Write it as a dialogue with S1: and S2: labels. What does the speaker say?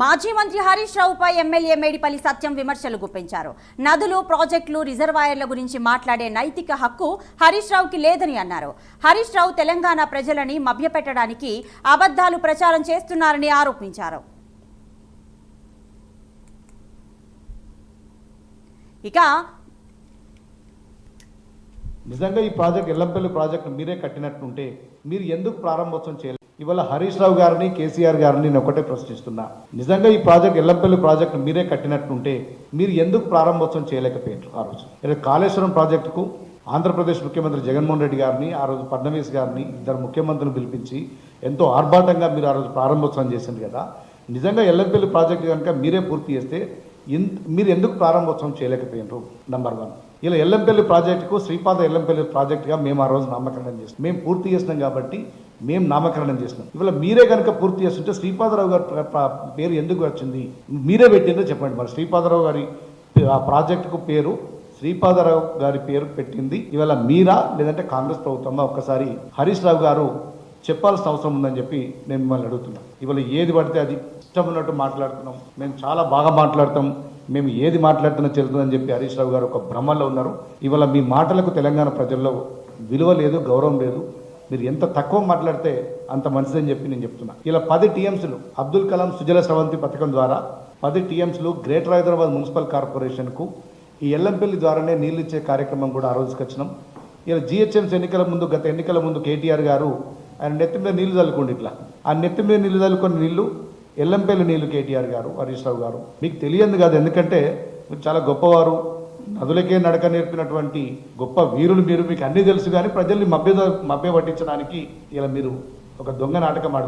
S1: మాజీ మంత్రి హరీష్ రావుపై ఎమ్మెల్యే మేడిపల్లి సత్యం విమర్శలు గుప్పించారు. నదులు ప్రాజెక్టులు రిజర్వాయర్ల గురించి మాట్లాడే నైతిక హక్కు హరీష్ రావుకి లేదని అన్నారు. హరీష్ రావు తెలంగాణ ప్రజలని మభ్యపెట్టడానికి అబద్ధాలు ప్రచారం చేస్తున్నారని ఆరోపించారు. ఇక
S2: నిజంగా ఈ ప్రాజెక్ట్ ఎల్లంపల్లి ప్రాజెక్ట్ మీరే కట్టినట్టుంటే మీరు ఎందుకు ప్రారంభోత్సవం చేయలేదు? ఇవాళ హరీష్ రావు గారిని కేసీఆర్ గారిని నేను ఒకటే ప్రశ్నిస్తున్నా. నిజంగా ఈ ప్రాజెక్ట్ ఎల్లంపల్లి ప్రాజెక్ట్ మీరే కట్టినట్టుంటే మీరు ఎందుకు ప్రారంభోత్సవం చేయలేకపోయారు ఆ రోజు? కాళేశ్వరం ప్రాజెక్టుకు ఆంధ్రప్రదేశ్ ముఖ్యమంత్రి జగన్మోహన్ రెడ్డి గారిని ఆ రోజు ఫడ్నవీస్ గారిని ఇద్దరు ముఖ్యమంత్రులు పిలిపించి ఎంతో ఆర్భాటంగా మీరు ఆ రోజు ప్రారంభోత్సవం చేసింది కదా. నిజంగా ఎల్లంపల్లి ప్రాజెక్టు కనుక మీరే పూర్తి చేస్తే మీరు ఎందుకు ప్రారంభోత్సవం చేయలేకపోయినారు? నంబర్ వన్ ఇలా ఎల్లంపల్లి ప్రాజెక్టుకు శ్రీపాద ఎల్లంపల్లి ప్రాజెక్టుగా మేము ఆ రోజు నామకరణం చేసినాం. మేము పూర్తి చేసినాం కాబట్టి మేము నామకరణం చేసినాం. ఇవాళ మీరే కనుక పూర్తి చేస్తుంటే శ్రీపాదరావు గారి పేరు ఎందుకు వచ్చింది? మీరే పెట్టిందో చెప్పండి మరి. శ్రీపాదరావు గారి ఆ ప్రాజెక్టుకు పేరు శ్రీపాదరావు గారి పేరు పెట్టింది ఇవాళ మీరా లేదంటే కాంగ్రెస్ ప్రభుత్వమా? ఒక్కసారి హరీష్ రావు గారు చెప్పాల్సిన అవసరం ఉందని చెప్పి నేను మిమ్మల్ని అడుగుతున్నాను ఇవాళ ఏది పడితే అది ఇష్టం ఉన్నట్టు మాట్లాడుతున్నాం. మేము చాలా బాగా మాట్లాడతాం. మేము ఏది మాట్లాడుతున్నా చెల్లుతుందని చెప్పి హరీష్ రావు గారు ఒక భ్రమలో ఉన్నారు. ఇవాళ మీ మాటలకు తెలంగాణ ప్రజల్లో విలువ లేదు గౌరవం లేదు. మీరు ఎంత తక్కువ మాట్లాడితే అంత మంచిదని చెప్పి నేను చెప్తున్నా. ఇలా పది టీఎంసీలు అబ్దుల్ కలాం సుజల స్రవంతి పథకం ద్వారా పది టీఎంసీలు గ్రేటర్ హైదరాబాద్ మున్సిపల్ కార్పొరేషన్కు ఈ ఎల్లంపల్లి ద్వారానే నీళ్ళు ఇచ్చే కార్యక్రమం కూడా ఆ రోజుకి వచ్చినాం. ఇలా జిహెచ్ఎంసీ ఎన్నికల ముందు గత ఎన్నికల ముందు కేటీఆర్ గారు ఆయన నెత్తి మీద నీళ్ళు చల్లుకోండి ఇట్లా. ఆ నెత్తి మీద నీళ్ళు చల్లుకొని నీళ్ళు ఎల్లంపల్లి నీళ్ళు కేటీఆర్ గారు హరీష్ రావు గారు. మీకు తెలియదు కాదు ఎందుకంటే మీరు చాలా గొప్పవారు. నదులకే నడక నేర్పినటువంటి గొప్ప వీరులు మీరు మీకు అన్నీ తెలుసు కానీ ప్రజల్ని మభ్య మభ్య పట్టించడానికి ఇలా మీరు ఒక దొంగ నాటకం ఆడుతున్నారు.